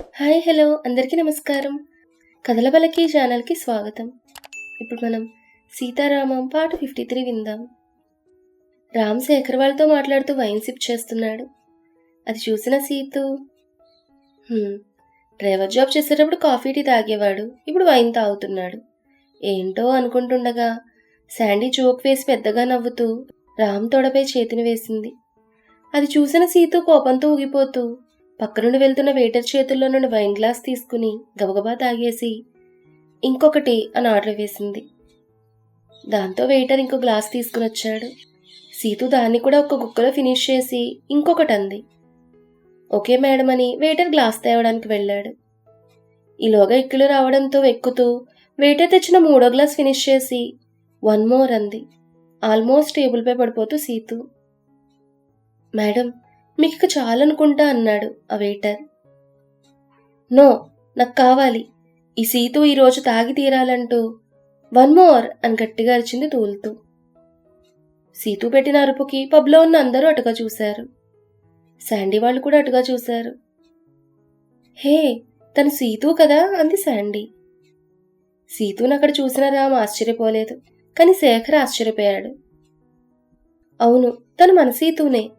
Hi hello. అందరికీ నమస్కారం. కథలబలకి ఛానల్కి స్వాగతం. ఇప్పుడు మనం సీతారామం పాట ఫిఫ్టీ త్రీ విందాం. రామ్ శేఖర్ వాళ్ళతో మాట్లాడుతూ వైన్ సిప్ చేస్తున్నాడు. అది చూసిన సీతు డ్రైవర్ జాబ్ చేసేటప్పుడు కాఫీ టీ తాగేవాడు. ఇప్పుడు వైన్ తాగుతున్నాడు. ఏంటో అనుకుంటుండగా శాండీ జోక్ వేసి పెద్దగా నవ్వుతూ రామ్ తొడపై చేతిని వేసింది. అది చూసిన సీతు కోపంతో ఊగిపోతూ పక్కనుండి వెళ్తున్న వెయిటర్ చేతుల్లో నుండి వైన్ గ్లాస్ తీసుకుని గబగబా తాగేసి ఇంకొకటి అని ఆర్డర్ వేసింది. దాంతో వెయిటర్ ఇంకో గ్లాస్ తీసుకుని వచ్చాడు. సీతు దాన్ని కూడా ఒక గుక్కలో ఫినిష్ చేసి ఇంకొకటి అంది. ఓకే మేడం అని వెయిటర్ గ్లాస్ తేవడానికి వెళ్ళాడు. ఈలోగా ఇక్కులు రావడంతో ఎక్కుతూ వెయిటర్ తెచ్చిన మూడో గ్లాస్ ఫినిష్ చేసి వన్ మోర్ అంది. ఆల్మోస్ట్ టేబుల్పై పడిపోతూ సీతు. మేడం మీకు చాలనుకుంటా అన్నాడు ఆ వెయిటర్ నో నాకు కావాలి ఈ సీతు ఈరోజు తాగి తీరాలంటూ వన్ మోర్ అని గట్టిగా అరిచింది తూలుతూ. సీతు పెట్టిన అరుపుకి పబ్లో ఉన్న అందరూ అటుగా చూశారు. శాండీ వాళ్ళు కూడా అటుగా చూశారు. హే తను సీతు కదా? అంది శాండీ. సీతుని అక్కడ చూసిన రామ్ ఆశ్చర్యపోలేదు కానీ శేఖర్ ఆశ్చర్యపోయాడు. అవును తను మన సీతునే.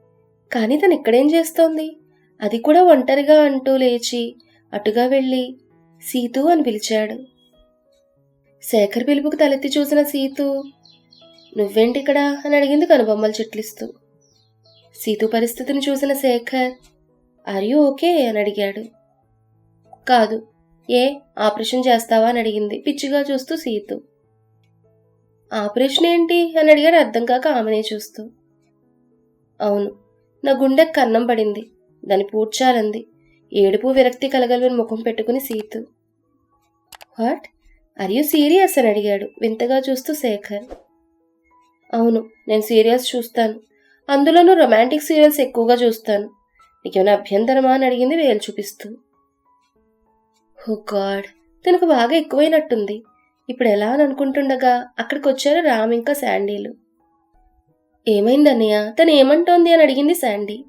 కానీ తను ఇక్కడేం చేస్తోంది? అది కూడా ఒంటరిగా అంటూ లేచి అటుగా వెళ్ళి సీతు అని పిలిచాడు. శేఖర్ పిలుపుకు తలెత్తి చూసిన సీతు నువ్వేంటి ఇక్కడ అని అడిగింది కనుబొమ్మలు చిట్లిస్తూ. సీతు పరిస్థితిని చూసిన శేఖర్ ఆర్ యూ ఓకే? అని అడిగాడు. కాదు. ఏ? ఆపరేషన్ చేస్తావా? అని అడిగింది పిచ్చిగా చూస్తూ సీతు. ఆపరేషన్ ఏంటి? అని అడిగాడు అర్థం కాక ఆమెనే చూస్తూ. అవును. నా గుండె కన్నం పడింది. దాని పూడ్చాలంది. ఏడుపు విరక్తి కలగలవని ముఖం పెట్టుకుని Seetu. What? Are you serious అని అడిగాడు వింతగా చూస్తూ శేఖర్. అవును నేను సీరియల్స్ చూస్తాను. అందులోనూ రొమాంటిక్ సీరియల్స్ ఎక్కువగా చూస్తాను. నీకేమైనా అభ్యంతరమా? అని అడిగింది వేలు చూపిస్తూ. Oh God! తనకు బాగా ఎక్కువైనట్టుంది. ఇప్పుడు ఎలా అని అనుకుంటుండగా అక్కడికి వచ్చారు రామ్ ఇంకా శాండీలు. ఏమైందన్నయ్య? తను ఏమంటోంది అని అడిగింది శాండీ.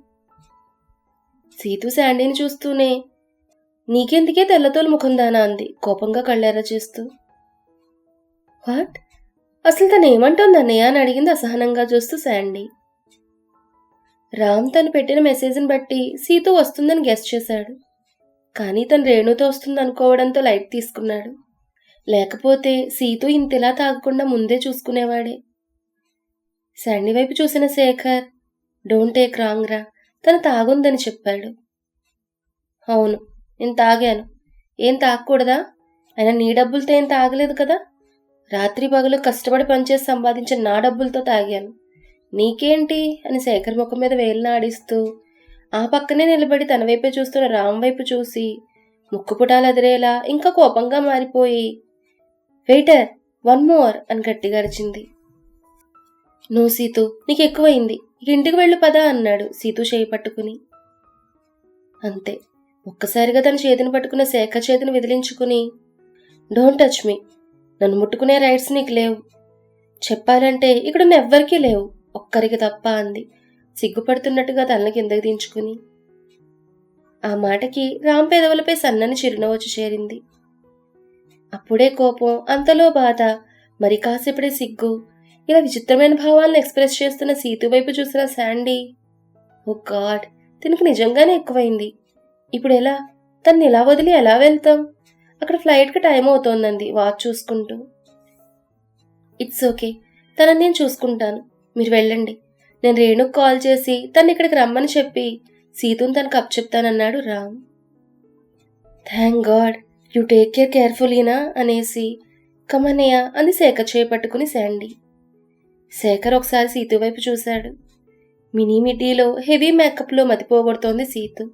సీతు శాండీని చూస్తూనే నీకెందుకే తెల్లతోలు ముఖం దానా? అంది కోపంగా కళ్ళెర్ర చేస్తూ. వాట్? అసలు తను ఏమంటోంది అన్నయ్య? అని అడిగింది అసహనంగా చూస్తూ శాండీ. రామ్ తను పెట్టిన మెసేజ్ని బట్టి సీతు వస్తుందని గెస్ట్ చేశాడు. కానీ తను రేణుతో వస్తుంది అనుకోవడంతో లైట్ తీసుకున్నాడు. లేకపోతే సీతు ఇంతలా తాగకుండా ముందే చూసుకునేవాడే. శాండీ వైపు చూసిన శేఖర్ డోంట్ టేక్ రాంగ్ రా. తను తాగుందని చెప్పాడు. అవును నేను తాగాను. ఏం తాగకూడదా? అయినా నీ డబ్బులతో ఏం తాగలేదు కదా? రాత్రి పగలు కష్టపడి పనిచేసి సంపాదించిన నా డబ్బులతో తాగాను. నీకేంటి? అని శేఖర్ ముఖం మీద వేలు ఆడిస్తూ ఆ పక్కనే నిలబడి తన వైపే చూస్తున్న రామ్ వైపు చూసి ముక్కుపుటాలు అదిరేలా ఇంకా కోపంగా మారిపోయి వెయిటర్ వన్ మోర్ అని గట్టిగా అరిచింది. నో సీతు నీకెక్కువైంది. ఇక ఇంటికి వెళ్ళు పదా అన్నాడు సీతు చేయి పట్టుకుని. అంతే. ఒక్కసారిగా తన చేతిని పట్టుకున్న శేఖర్ చేతిని విదిలించుకుని డోంట్ టచ్ మీ. నన్ను ముట్టుకునే రైట్స్ నీకు లేవు. చెప్పాలంటే ఇక్కడ ఉన్న ఎవ్వరికీ లేవు. ఒక్కరికి తప్ప అంది. సిగ్గుపడుతున్నట్టుగా తనని కిందకి దించుకుని. ఆ మాటకి రామ్ పెదవులపై సన్నని చిరునవ్వు చేరింది. అప్పుడే కోపం అంతలో బాధ మరి కాసేపడే సిగ్గు ఇలా విచిత్రమైన భావాలను ఎక్స్ప్రెస్ చేస్తున్న సీతు వైపు చూసిన శాండీ ఓ గాడ్ తినకు నిజంగానే ఎక్కువైంది. ఇప్పుడు ఎలా? తన్ని ఎలా వదిలి ఎలా వెళ్తాం? అక్కడ ఫ్లైట్కి టైం అవుతోందండి వాచ్ చూసుకుంటూ. ఇట్స్ ఓకే తనని నేను చూసుకుంటాను. మీరు వెళ్ళండి. నేను రేణుకు కాల్ చేసి తను ఇక్కడికి రమ్మని చెప్పి సీతుని తనకు up చెప్తానన్నాడు Ram. Thank God you take care కేర్ఫుల్లీనా? అనేసి కమనయ్య అంది సేక చేపట్టుకుని శాండీ. శేఖర్ ఒకసారి సీతు వైపు చూశాడు. మినీ మిడ్డీలో హెవీ మేకప్లో మతిపోగొడుతోంది సీతు.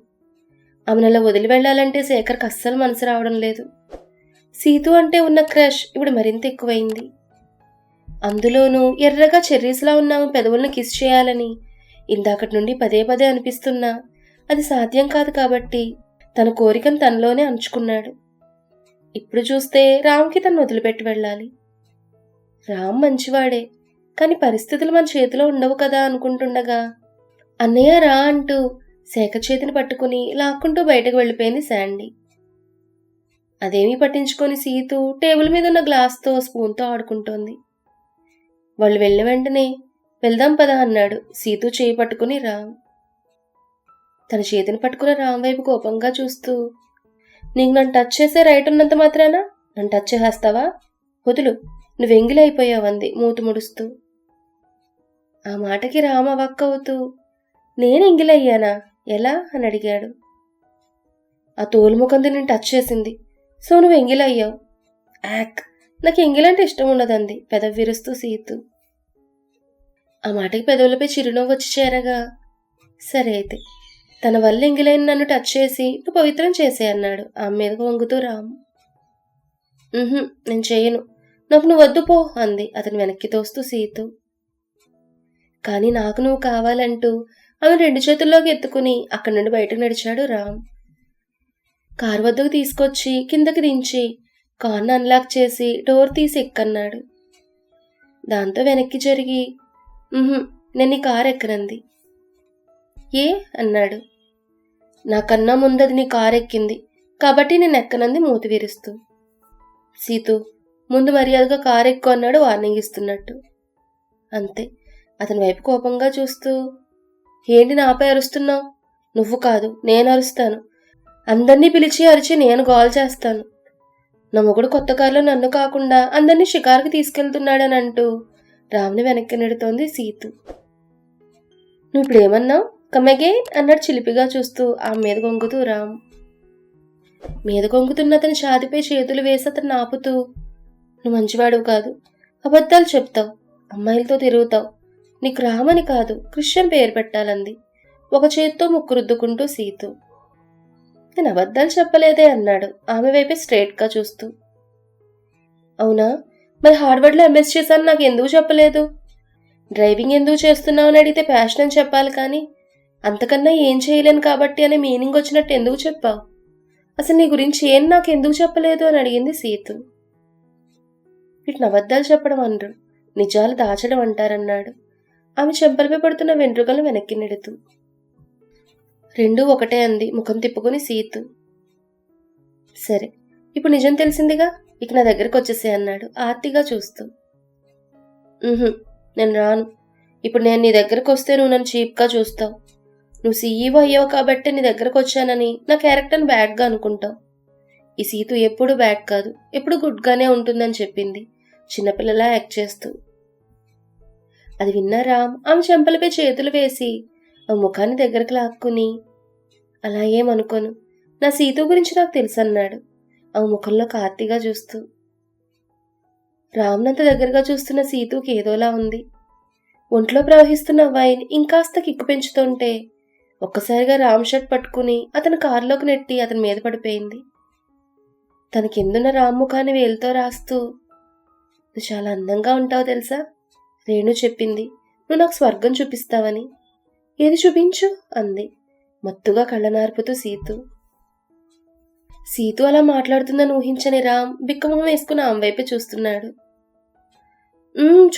ఆమెను వదిలి వెళ్ళాలంటే శేఖర్కి అస్సలు మనసు రావడం లేదు. సీతు అంటే ఉన్న క్రష్ ఇప్పుడు మరింత ఎక్కువైంది. అందులోనూ ఎర్రగా చెర్రీస్లా ఉన్న ఆమె పెదవులను కిస్ చేయాలని ఇందాకటి నుండి పదే పదే అనిపిస్తున్నా అది సాధ్యం కాదు కాబట్టి తన కోరికను తనలోనే అంచుకున్నాడు. ఇప్పుడు చూస్తే రామ్కి తను వదిలిపెట్టి వెళ్ళాలి. రామ్ మంచివాడే కానీ పరిస్థితులు మన చేతిలో ఉండవు కదా అనుకుంటుండగా అన్నయ్య రా అంటూ శాఖ చేతిని పట్టుకుని లాక్కుంటూ బయటకు వెళ్ళిపోయింది శాండీ. అదేమీ పట్టించుకొని సీతు టేబుల్ మీద ఉన్న గ్లాస్తో స్పూన్తో ఆడుకుంటోంది. వాళ్ళు వెళ్ళిన వెంటనే వెళ్దాం పదా అన్నాడు సీతు చేయి పట్టుకుని రామ్. తన చేతిని పట్టుకున్న రామ్ వైపు కోపంగా చూస్తూ నీకు నన్ను టచ్ చేసే రైట్ ఉన్నంత మాత్రాన? నన్ను టచ్ చేసేస్తావా? వదులు నువ్వు అంది మూతి ముడుస్తూ. ఆ మాటకి రామ వక్కవుతూ నేను ఎంగిలయ్యానా ఎలా అని అడిగాడు. ఆ తోలుముఖంది నేను టచ్ చేసింది. సో నువ్వు ఎంగిలయ్యావు యాక్! నాకు ఎంగిలంటే ఇష్టం ఉండదంది పెదవి విరుస్తూ సీతు. ఆ మాటకి పెదవులపై చిరునవ్వు వచ్చి చేరగా సరే అయితే తన వల్ల ఎంగిలైన నన్ను టచ్ చేసి నువ్వు పవిత్రం చేసే అన్నాడు. ఆమె మీదకు వంగుతూ రాము. నేను చేయను. నాకు నువ్వు వద్దు పో అంది. అతను వెనక్కి తోస్తూ సీతు. కానీ నాకు నువ్వు కావాలంటూ ఆమె రెండు చేతుల్లోకి ఎత్తుకుని అక్కడి నుండి బయటకు నడిచాడు రామ్. కారు వద్దకు తీసుకొచ్చి కిందకి దించి కార్ను అన్లాక్ చేసి డోర్ తీసి ఎక్కన్నాడు. దాంతో వెనక్కి జరిగి నేను నీ కారు ఎక్కనంది. ఏ? అన్నాడు. నాకన్నా ముందది నీ కారు ఎక్కింది కాబట్టి నేను ఎక్కనంది మూతి విరుస్తూ. సీతు ముందు మర్యాదగా కారు ఎక్కువ అన్నాడు వార్నింగ్ ఇస్తున్నట్టు. అంతే అతని వైపు కోపంగా చూస్తూ ఏంటి నాపై అరుస్తున్నావు? నువ్వు కాదు నేను అరుస్తాను. అందరినీ పిలిచి అరిచి నేను గోల్ చేస్తాను. నా మొగుడు కొత్త కారులో నన్ను కాకుండా అందరినీ షికారుకి తీసుకెళ్తున్నాడని అంటూ రామ్ని వెనక్కి నెడుతోంది సీతు. నువ్వు ఇప్పుడు ఏమన్నావు? కమ్మగే అన్నాడు చిలిపిగా చూస్తూ ఆమె మీద గొంగుతూ రామ్. మీద గొంగుతున్న అతని ఛాతిపై చేతులు వేసి అతను ఆపుతూ నువ్వు మంచివాడు కాదు అబద్ధాలు చెప్తావు అమ్మాయిలతో తిరుగుతావు నీకు రామని కాదు క్రిస్టియన్ పేరు పెట్టాలంది. ఒక చేత్తో ముక్కు రుద్దుకుంటూ సీతు. నేను అబద్ధాలు చెప్పలేదే అన్నాడు ఆమె వైపే స్ట్రేట్గా చూస్తూ. అవునా? మరి హార్వర్డ్లో ఎంఎస్ చేశాను నాకు ఎందుకు చెప్పలేదు? డ్రైవింగ్ ఎందుకు చేస్తున్నావు అని అడిగితే ప్యాషన్ అని చెప్పాలి కానీ అంతకన్నా ఏం చేయలేను కాబట్టి అనే మీనింగ్ వచ్చినట్టు ఎందుకు చెప్పావు? అసలు నీ గురించి ఏం నాకు ఎందుకు చెప్పలేదు అని అడిగింది సీతు. వీటిని అబద్ధాలు చెప్పడం అనరు నిజాలు దాచడం అంటారన్నాడు. ఆమె చెంపలపై పడుతున్న వెంట్రుకలను వెనక్కి నెడుతూ. రెండూ ఒకటే అంది ముఖం తిప్పుకొని సీతు. సరే ఇప్పుడు నిజం తెలిసిందిగా? ఇక నా దగ్గరకు వచ్చేసే అన్నాడు ఆర్తిగా చూస్తూ. నేను రాను. ఇప్పుడు నేను నీ దగ్గరకు వస్తే నువ్వు నన్ను చీప్గా చూస్తావు. నువ్వు సీఈఓ అయ్యావు కాబట్టి నీ దగ్గరకు వచ్చానని నా క్యారెక్టర్ని బ్యాడ్గా అనుకుంటావు. ఈ సీతు ఎప్పుడు బ్యాడ్ కాదు ఎప్పుడు గుడ్గానే ఉంటుందని చెప్పింది. చిన్నపిల్లలా యాక్ట్ చేస్తూ. అది విన్న రామ్ ఆమె చెంపలపై చేతులు వేసి ఆ ముఖాన్ని దగ్గరకు లాక్కుని. అలా ఏమనుకోను. నా సీత గురించి నాకు తెలుసు అన్నాడు ఆ ముఖంలో కార్తీగా చూస్తూ. రామ్నంత దగ్గరగా చూస్తున్న సీతుకి ఏదోలా ఉంది. ఒంట్లో ప్రవహిస్తున్న వైన్ ఇంకాస్త కిక్కు పెంచుతుంటే ఒక్కసారిగా రామ్ షర్ట్ పట్టుకుని అతను కారులోకి నెట్టి అతని మీద పడిపోయింది. తన కిందున్న రామ్ ముఖాన్ని వేలుతో రాస్తూ నువ్వు చాలా అందంగా ఉంటావు తెలుసా? రేణు చెప్పింది. నువ్వు నాకు స్వర్గం చూపిస్తావని. ఏది చూపించు? అంది. మత్తుగా కళ్ళనార్పుతూ సీతు. సీతు అలా మాట్లాడుతుందని ఊహించని రామ్ బిక్కమొహం వేసుకుని ఆమె వైపే చూస్తున్నాడు.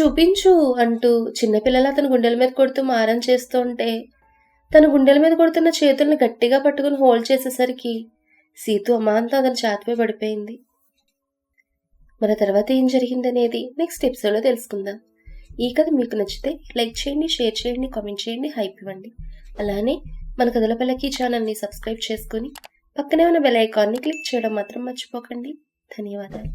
చూపించు అంటూ చిన్నపిల్లలు అతని గుండెల మీద కొడుతూ మారం చేస్తుంటే తన గుండెల మీద కొడుతున్న చేతుల్ని గట్టిగా పట్టుకుని హోల్డ్ చేసేసరికి సీతు అమాంతం అతని చేతిపై పడిపోయింది. మన తర్వాత ఏం జరిగిందనేది నెక్స్ట్ ఎపిసోడ్లో తెలుసుకుందాం. ఈ కథ మీకు నచ్చితే లైక్ చేయండి షేర్ చేయండి కామెంట్ చేయండి హైప్ ఇవ్వండి. అలానే మన కథల పల్లకి ఛానల్ని సబ్స్క్రైబ్ చేసుకొని పక్కనే ఉన్న బెల్ ఐకాన్ని క్లిక్ చేయడం మాత్రం మర్చిపోకండి. ధన్యవాదాలు.